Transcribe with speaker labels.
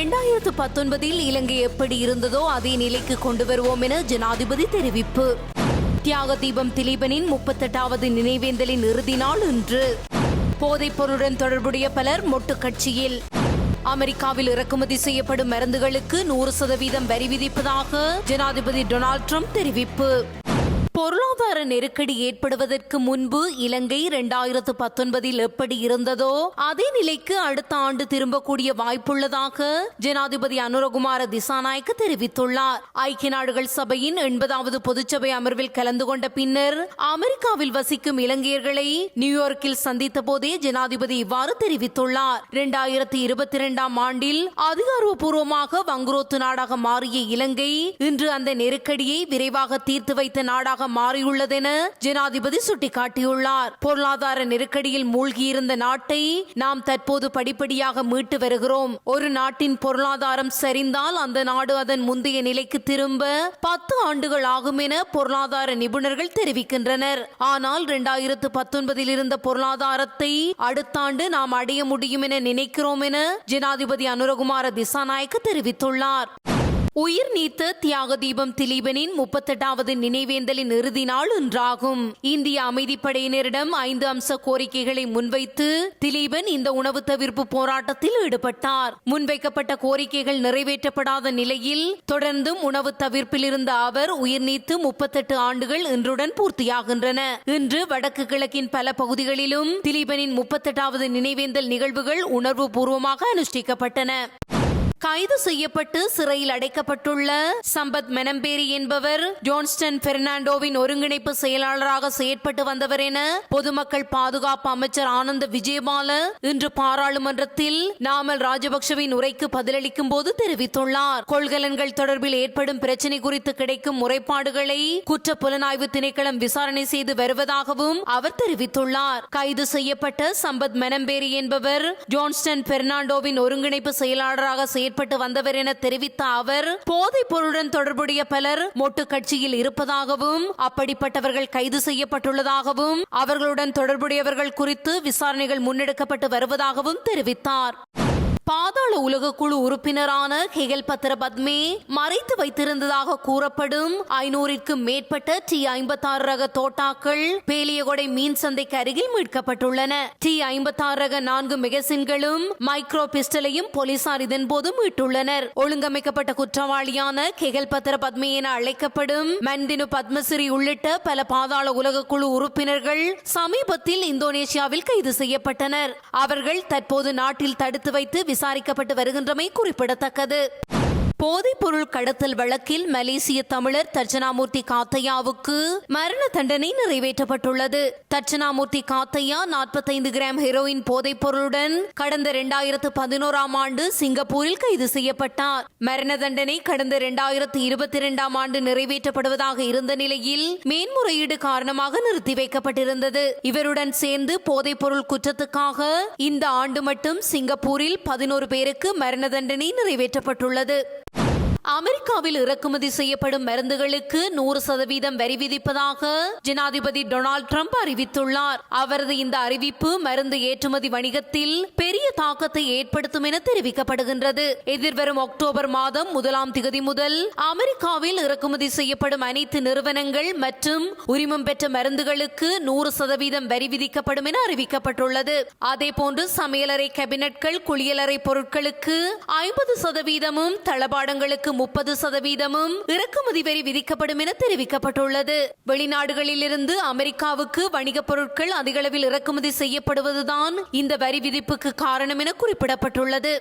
Speaker 1: இரண்டாயிரத்து பத்தொன்பதில் இலங்கை எப்படி இருந்ததோ அதே நிலைக்கு கொண்டு வருவோம் என ஜனாதிபதி தெரிவிப்பு. தியாக தீபம் திலீபனின் முப்பத்தெட்டாவது நினைவேந்தலின் இறுதி நாள் இன்று. போதைப்பொருளுடன் தொடர்புடைய பலர் மொட்டு கட்சியில். அமெரிக்காவில் இறக்குமதி செய்யப்படும் மருந்துகளுக்கு நூறு சதவீதம் வரி விதிப்பதாக ஜனாதிபதி டொனால்ட் ட்ரம்ப் தெரிவிப்பு. பொருளாதார நெருக்கடி ஏற்படுவதற்கு முன்பு இலங்கை இரண்டாயிரத்து பத்தொன்பதில் எப்படி இருந்ததோ அதே நிலைக்கு அடுத்த ஆண்டு திரும்பக்கூடிய வாய்ப்புள்ளதாக ஜனாதிபதி அனுரகுமார திசாநாயக்க தெரிவித்துள்ளார். ஐக்கிய நாடுகள் சபையின் எண்பதாவது பொதுச்சபை அமர்வில் கலந்து கொண்ட பின்னர் அமெரிக்காவில் வசிக்கும் இலங்கையர்களை நியூயார்க்கில் சந்தித்த போதே ஜனாதிபதி இவ்வாறு தெரிவித்துள்ளார். இரண்டாயிரத்தி இருபத்தி இரண்டாம் ஆண்டில் அதிகாரப்பூர்வமாக வங்குரோத்து நாடாக மாறிய இலங்கை இன்று அந்த நெருக்கடியை விரைவாக தீர்த்து வைத்த நாடாக மாறியுள்ளதென ஜனாதிபதி சுட்டிக்காட்டியுள்ளார். பொருளாதார நெருக்கடியில் மூழ்கியிருந்த நாட்டை நாம் தற்போது படிப்படியாக மீட்டு வருகிறோம். ஒரு நாட்டின் பொருளாதாரம் சரிந்தால் அந்த நாடு அதன் முந்தைய நிலைக்கு திரும்ப பத்து ஆண்டுகள் ஆகும் என பொருளாதார நிபுணர்கள் தெரிவிக்கின்றனர். ஆனால் இரண்டாயிரத்து பத்தொன்பதில் இருந்த பொருளாதாரத்தை அடுத்த ஆண்டு நாம் அடைய முடியும் என நினைக்கிறோம் என ஜனாதிபதி அனுரகுமார திசாநாயக்க தெரிவித்துள்ளார். உயிர் நீத்த தியாக தீபம் திலீபனின் முப்பத்தெட்டாவது நினைவேந்தலின் இறுதி நாள் இன்றாகும். இந்திய அமைதிப்படையினரிடம் ஐந்து அம்ச கோரிக்கைகளை முன்வைத்து திலீபன் இந்த உணவு தவிர்ப்பு போராட்டத்தில் ஈடுபட்டார். முன்வைக்கப்பட்ட கோரிக்கைகள் நிறைவேற்றப்படாத நிலையில் தொடர்ந்தும் உணவு தவிர்ப்பில் இருந்த அவர் உயிர் நீத்து முப்பத்தெட்டு ஆண்டுகள் இன்றுடன் பூர்த்தியாகின்றன. இன்று வடக்கு கிழக்கின் பல பகுதிகளிலும் திலீபனின் முப்பத்தெட்டாவது நினைவேந்தல் நிகழ்வுகள் உணர்வு பூர்வமாக அனுஷ்டிக்கப்பட்டன. கைது செய்யப்பட்டு சிறையில் அடைக்கப்பட்டுள்ள சம்பத் மெனம்பேரி என்பவர் ஜோன்ஸ்டன் பெர்னாண்டோவின் ஒருங்கிணைப்பு செயலாளராக செயற்பட்டு வந்தவர் என பொதுமக்கள் பாதுகாப்பு அமைச்சர் ஆனந்த விஜயபால இன்று பாராளுமன்றத்தில் நாமல் ராஜபக்சவின் உரைக்கு பதிலளிக்கும் போது தெரிவித்துள்ளார். கொள்கலன்கள் தொடர்பில் ஏற்படும் பிரச்சினை குறித்து கிடைக்கும் முறைப்பாடுகளை குற்ற புலனாய்வு திணைக்களம் விசாரணை செய்து வருவதாகவும் அவர் தெரிவித்துள்ளார். கைது செய்யப்பட்ட சம்பத் மெனம்பேரி என்பவர் ஜோன்ஸ்டன் பெர்னாண்டோவின் ஒருங்கிணைப்பு செயலாளராக செயற்பட்டு வந்தவர் என தெரிவித்த அவர் போதைப் பொருளுடன் தொடர்புடைய பலர் மொட்டு கட்சியில் இருப்பதாகவும் அப்படிப்பட்டவர்கள் கைது செய்யப்பட்டுள்ளதாகவும் அவர்களுடன் தொடர்புடையவர்கள் குறித்து விசாரணைகள் முன்னெடுக்கப்பட்டு வருவதாகவும் தெரிவித்தார். பாதாள உலக குழு உறுப்பினரான ஹெகல் பத்திர பத்மே மறைத்து வைத்திருந்ததாக கூறப்படும் ஐநூறிற்கும் மேற்பட்ட டி ஐம்பத்தாறு ரக தோட்டாக்கள் பேலியகொடை மீன் சந்தைக்கு அருகில் மீட்கப்பட்டுள்ளன. டி ஐம்பத்தாறு ரக நான்கு மெகசின்களும் மைக்ரோ பிஸ்டலையும் போலீசார் இதன்போது மீட்டுள்ளனர். ஒழுங்கமைக்கப்பட்ட குற்றவாளியான கெகல் பத்திர பத்மே என அழைக்கப்படும் மந்தினு பத்மஸ்ரீ உள்ளிட்ட பல பாதாள உலக குழு உறுப்பினர்கள் சமீபத்தில் இந்தோனேஷியாவில் கைது செய்யப்பட்டனர். அவர்கள் தற்போது நாட்டில் தடுத்து வைத்து விசாரிக்கப்பட்டு வருகின்றமை குறிப்பிடத்தக்கது. போதைப் பொருள் கடத்தல் வழக்கில் மலேசிய தமிழர் தர்ஜனாமூர்த்தி காத்தையாவுக்கு மரண தண்டனை நிறைவேற்றப்பட்டுள்ளது. தட்சணாமூர்த்தி காத்தையா நாற்பத்தைந்து கிராம் ஹெரோயின் போதைப் பொருளுடன் கடந்த இரண்டாயிரத்து பதினோராம் ஆண்டு சிங்கப்பூரில் கைது செய்யப்பட்டார். மரண தண்டனை கடந்த இரண்டாயிரத்து இருபத்தி இரண்டாம் ஆண்டு நிறைவேற்றப்படுவதாக இருந்த நிலையில் மேன்முறையீடு காரணமாக நிறுத்தி வைக்கப்பட்டிருந்தது. இவருடன் சேர்ந்து போதைப் பொருள் குற்றத்துக்காக இந்த ஆண்டு மட்டும் சிங்கப்பூரில் பதினோரு பேருக்கு மரண தண்டனை நிறைவேற்றப்பட்டுள்ளது. அமெரிக்காவில் இறக்குமதி செய்யப்படும் மருந்துகளுக்கு நூறு சதவீதம் வரி விதிப்பதாக ஜனாதிபதி டொனால்ட் ட்ரம்ப் அறிவித்துள்ளார். அவரது இந்த அறிவிப்பு மருந்து ஏற்றுமதி வணிகத்தில் பெரிய தாக்கத்தை ஏற்படுத்தும் என தெரிவிக்கப்படுகின்றது. எதிர்வரும் அக்டோபர் மாதம் முதலாம் திகதி முதல் அமெரிக்காவில் இறக்குமதி செய்யப்படும் அனைத்து நிறுவனங்கள் மற்றும் உரிமம் பெற்ற மருந்துகளுக்கு நூறு சதவீதம் வரி விதிக்கப்படும் என அறிவிக்கப்பட்டுள்ளது. அதேபோன்று சமையலறை கேபினட்கள் குளியலறை பொருட்களுக்கு ஐம்பது சதவீதமும் தளபாடங்களுக்கு முப்பது சதவீதமும் இறக்குமதி வரி விதிக்கப்படும் என தெரிவிக்கப்பட்டுள்ளது. வெளிநாடுகளில் இருந்து அமெரிக்காவுக்கு வணிகப் பொருட்கள் அதிகளவில் இறக்குமதி செய்யப்படுவதுதான் இந்த வரி விதிப்புக்கு காரணம் என குறிப்பிடப்பட்டுள்ளது.